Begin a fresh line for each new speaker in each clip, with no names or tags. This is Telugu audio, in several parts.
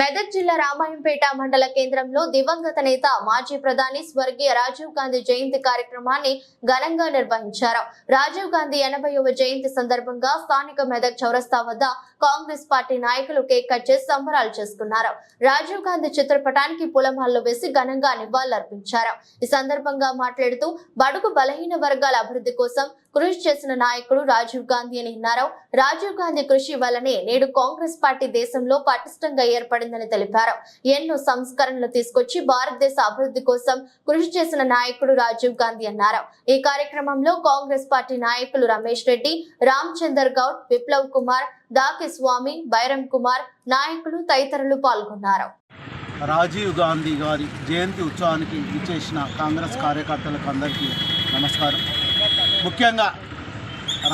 మెదక్ జిల్లా రామాయంపేట మండల కేంద్రంలో దివంగత నేత మాజీ ప్రధాని స్వర్గీయ రాజీవ్ గాంధీ జయంతి కార్యక్రమాన్ని ఘనంగా నిర్వహించారు. రాజీవ్ గాంధీ ఎనభైవ జయంతి సందర్భంగా స్థానిక మెదక్ చౌరస్తా వద్ద కాంగ్రెస్ పార్టీ నాయకులు కేక్ కట్ చేసి సంబరాలు చేసుకున్నారు. రాజీవ్ గాంధీ చిత్రపటానికి పూలమాలలు వేసి ఘనంగా నివాళులర్పించారు. ఈ సందర్భంగా మాట్లాడుతూ బడుగు బలహీన వర్గాల అభివృద్ధి కోసం కృషి చేసిన నాయకుడు రాజీవ్ గాంధీ అని అన్నారు. రాజీవ్ గాంధీ కృషి వల్లనే నేడు కాంగ్రెస్ పార్టీ దేశంలో పటిష్టంగా ఏర్పడిందని తెలిపారు. ఎన్నో సంస్కరణలు తీసుకొచ్చి భారతదేశ అభివృద్ధి కోసం కృషి చేసిన నాయకుడు రాజీవ్ గాంధీ అన్నారు. ఈ కార్యక్రమంలో కాంగ్రెస్ పార్టీ నాయకులు రమేష్ రెడ్డి రామచందర్ గౌడ్ విప్లవ్ కుమార్ దాకి స్వామి బైరం కుమార్ నాయకులు తదితరులు పాల్గొన్నారు.
రాజీవ్ గాంధీ గారి జయంతి ఉత్సవానికి ఇచ్చేసిన కాంగ్రెస్ కార్యకర్తలకు అందరికీ నమస్కారం. ముఖ్యంగా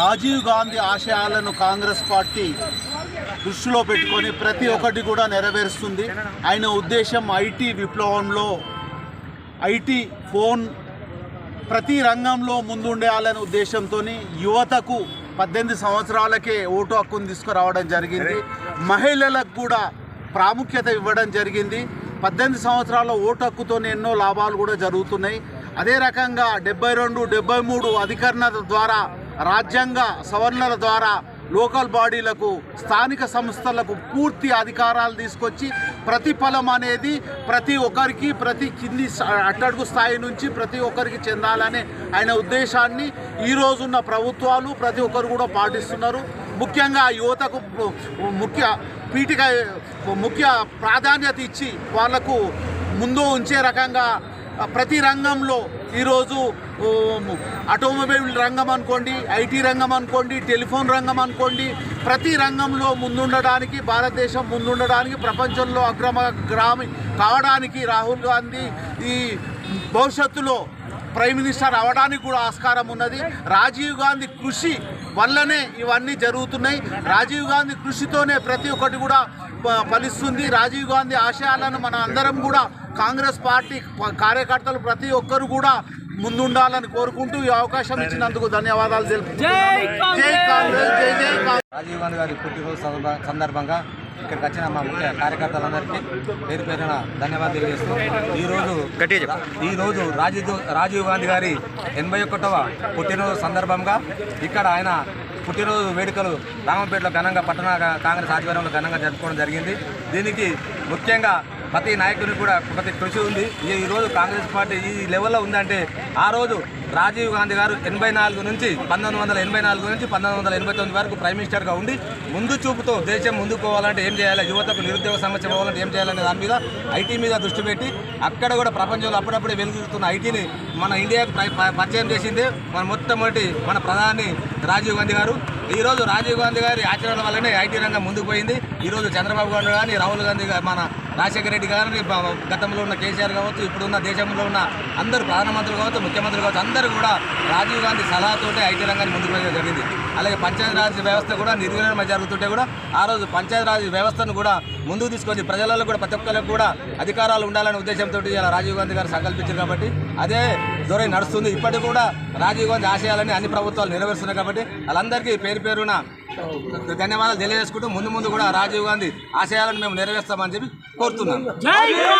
రాజీవ్ గాంధీ ఆశయాలను కాంగ్రెస్ పార్టీ దృష్టిలో పెట్టుకొని ప్రతి ఒక్కటి కూడా నెరవేరుస్తుంది. ఆయన ఉద్దేశం ఐటీ విప్లవంలో ఐటీ ఫోన్ ప్రతి రంగంలో ముందుండేయాలనే ఉద్దేశంతో యువతకు పద్దెనిమిది సంవత్సరాలకే ఓటు హక్కును తీసుకురావడం జరిగింది. మహిళలకు కూడా ప్రాముఖ్యత ఇవ్వడం జరిగింది. పద్దెనిమిది సంవత్సరాల ఓటు హక్కుతో ఎన్నో లాభాలు కూడా జరుగుతున్నాయి. అదే రకంగా డెబ్బై రెండు డెబ్బై మూడు అధికరణ ద్వారా రాజ్యాంగ సవరణల ద్వారా లోకల్ బాడీలకు స్థానిక సంస్థలకు పూర్తి అధికారాలు తీసుకొచ్చి ప్రతిఫలం అనేది ప్రతి ఒక్కరికి ప్రతి కింది అట్టడుగు స్థాయి నుంచి ప్రతి ఒక్కరికి చెందాలనే ఆయన ఉద్దేశాన్ని ఈ రోజున్న ప్రభుత్వాలు ప్రతి ఒక్కరు కూడా పాటిస్తున్నారు. ముఖ్యంగా యువతకు ముఖ్య పీఠిక ముఖ్య ప్రాధాన్యత ఇచ్చి వాళ్ళకు ముందు ఉంచే రకంగా ప్రతి రంగంలో ఈరోజు ఆటోమొబైల్ రంగం అనుకోండి ఐటీ రంగం అనుకోండి టెలిఫోన్ రంగం అనుకోండి ప్రతి రంగంలో ముందుండడానికి భారతదేశం ముందుండడానికి ప్రపంచంలో అగ్రమ గ్రామి కావడానికి రాహుల్ గాంధీ ఈ భవిష్యత్తులో ప్రైమ్ మినిస్టర్ అవడానికి కూడా ఆస్కారం ఉన్నది. రాజీవ్ గాంధీ కృషి వల్లనే ఇవన్నీ జరుగుతున్నాయి. రాజీవ్ గాంధీ కృషితోనే ప్రతి ఒక్కటి కూడా ఫలిస్తుంది. రాజీవ్ గాంధీ ఆశయాలను మన అందరం కూడా కాంగ్రెస్ పార్టీ కార్యకర్తలు ప్రతి ఒక్కరు కూడా ముందుండాలని కోరుకుంటూ ఈ అవకాశం ఇచ్చినందుకు ధన్యవాదాలు తెలుపుతున్నాను జై కాంగ్రెస్! జై జై కాంగ్రెస్!
రాజీవ్ గాంధీ గారి పుట్టినరోజు సందర్భ- సందర్భంగా ఇక్కడికి వచ్చిన మా ముఖ్య కార్యకర్తలందరికీ పేరు పేరున ధన్యవాదాలు తెలియజేస్తూ ఈరోజు ఈరోజు రాజీవ్ రాజీవ్ గాంధీ గారి ఎనభై ఒకటవ పుట్టినరోజు సందర్భంగా ఇక్కడ ఆయన పుట్టినరోజు వేడుకలు రామంపేటలో ఘనంగా పట్టణ కాంగ్రెస్ ఆధ్వర్యంలో ఘనంగా జరుపుకోవడం జరిగింది. దీనికి ముఖ్యంగా ప్రతి నాయకుడిని కూడా ప్రతి కృషి ఉంది. ఈరోజు ఈ రోజు కాంగ్రెస్ పార్టీ ఈ లెవెల్లో ఉందంటే ఆ రోజు రాజీవ్ గాంధీ గారు ఎనభై నాలుగు నుంచి పంతొమ్మిది వందల ఎనభై నాలుగు నుంచి పంతొమ్మిది వందల ఎనభై తొమ్మిది వరకు ప్రైమ్ మినిస్టర్గా ఉండి ముందు చూపుతో దేశం ముందుకు పోవాలంటే ఏం చేయాలి? యువతకు నిరుద్యోగ సమస్య పోవాలంటే ఏం చేయాలనే దాని మీద ఐటీ మీద దృష్టి పెట్టి అక్కడ కూడా ప్రపంచంలో అప్పుడప్పుడే వెలుగుతున్న ఐటీని మన ఇండియాకు పరిచయం చేసింది మన మొట్టమొదటి మన ప్రధాని రాజీవ్ గాంధీ గారు. ఈరోజు రాజీవ్ గాంధీ గారి ఆచరణ వల్లనే ఐటీ రంగం ముందుకు పోయింది. ఈరోజు చంద్రబాబు గారు కానీ రాహుల్ గాంధీ మన రాజశేఖర రెడ్డి గారిని గతంలో ఉన్న కేసీఆర్ కావచ్చు ఇప్పుడున్న దేశంలో ఉన్న అందరు ప్రధానమంత్రులు కావచ్చు ముఖ్యమంత్రులు కావచ్చు అందరూ కూడా రాజీవ్ గాంధీ సలహాతోటే ఐటీ రంగాన్ని ముందుకు వెళ్ళడం జరిగింది. అలాగే పంచాయతీరాజ్ వ్యవస్థ కూడా నిర్వీర్యం జరుగుతుంటే కూడా ఆ రోజు పంచాయతీరాజ్ వ్యవస్థను కూడా ముందుకు తీసుకొచ్చి ప్రజలలో కూడా ప్రతి ఒక్కరికి కూడా అధికారాలు ఉండాలనే ఉద్దేశంతో ఇలా రాజీవ్ గాంధీ గారు సంకల్పించారు కాబట్టి అదే దూరం నడుస్తుంది. ఇప్పటికి కూడా రాజీవ్ గాంధీ ఆశయాలని అన్ని ప్రభుత్వాలు నెరవేరుస్తున్నాయి కాబట్టి వాళ్ళందరికీ పేరు పేరున ధన్యవాదాలు తెలియజేసుకుంటూ ముందు ముందు కూడా రాజీవ్ గాంధీ ఆశయాలను మేము నెరవేర్స్తామని చెప్పి కోరుతున్నాను.